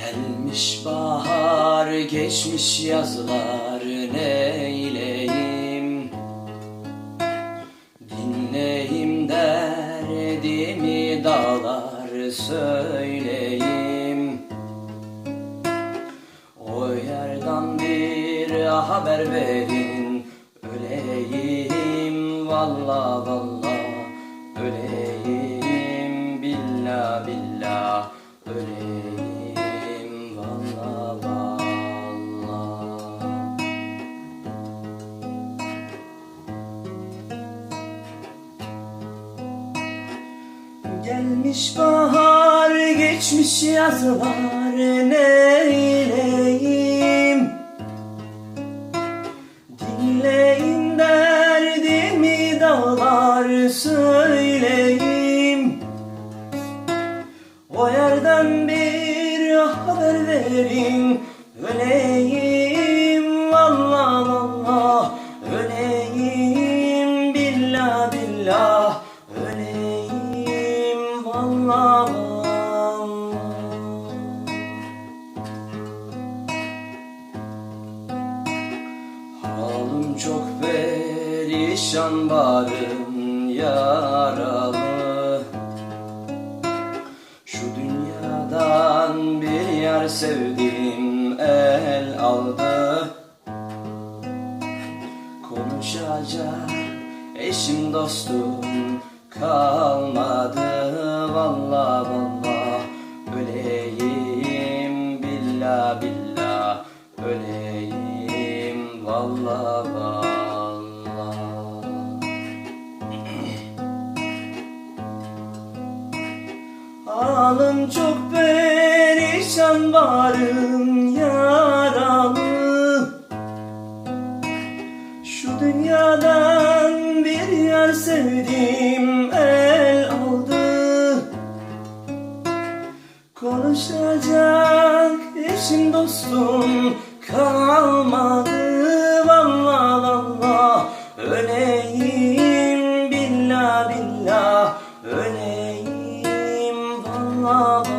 Gelmiş bahar, geçmiş yazlar neyleyim? Dinleyim derdimi dağlar söyleyeyim. O yerden bir haber verin Öleyim. Valla valla Öleyim. Billah billah Öleyim Gelmiş bahar, geçmiş yazlar neyleyim Dinleyin derdimi dağlar söyleyeyim. O yerden bir haber verin Halim çok perişan barım yaralı. Şu dünyadan bir yer sevdim el aldı. Konuşacak eşim dostum kalmadı Valla valla öleyim billah billah Öleyim valla valla Halim çok perişan varım yaralı. Şu dünyadan bir yer sevdim eşim dostum kalmadı Valla valla öleyim billah billah Öleyim valla